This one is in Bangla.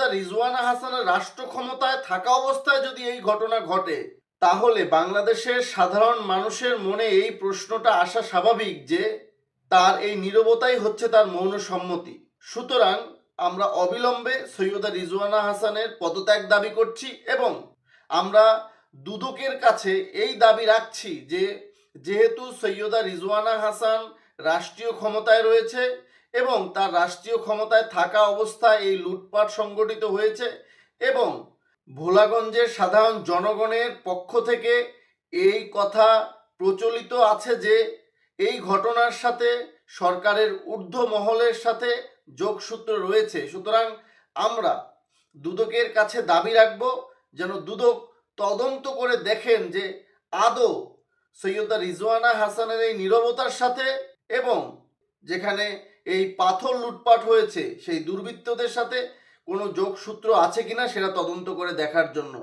রিজওয়ানা হাসানের রাষ্ট্র ক্ষমতায় থাকা অবস্থায় যদি এই ঘটনা ঘটে, তাহলে বাংলাদেশের সাধারণ মানুষের মনে এই প্রশ্নটা আসা স্বাভাবিক যে, তার এই নীরবতাই হচ্ছে তার মৌন সম্মতি। সুতরাং আমরা অবিলম্বে সৈয়দা রিজওয়ানা হাসানের পদত্যাগ দাবি করছি এবং আমরা দুদকের কাছে এই দাবি রাখছি যে, যেহেতু সৈয়দা রিজওয়ানা হাসান রাষ্ট্রীয় ক্ষমতায় রয়েছে এবং তার রাষ্ট্রীয় ক্ষমতায় থাকা অবস্থায় এই লুটপাট সংগঠিত হয়েছে এবং ভোলাগঞ্জের সাধারণ জনগণের পক্ষ থেকে এই কথা প্রচলিত আছে যে এই ঘটনার সাথে সরকারের ঊর্ধ্ব মহলের সাথে যোগসূত্র রয়েছে। সুতরাং আমরা দুদকের কাছে দাবি রাখব যেন দুদক তদন্ত করে দেখেন যে আদৌ সৈয়দা রিজওয়ানা হাসানের এই নীরবতার সাথে এবং যেখানে এই পাথর লুটপাট হয়েছে, সেই দুর্বৃত্তদের সাথে কোনো যোগসূত্র আছে কিনা সেটা তদন্ত করে দেখার জন্য।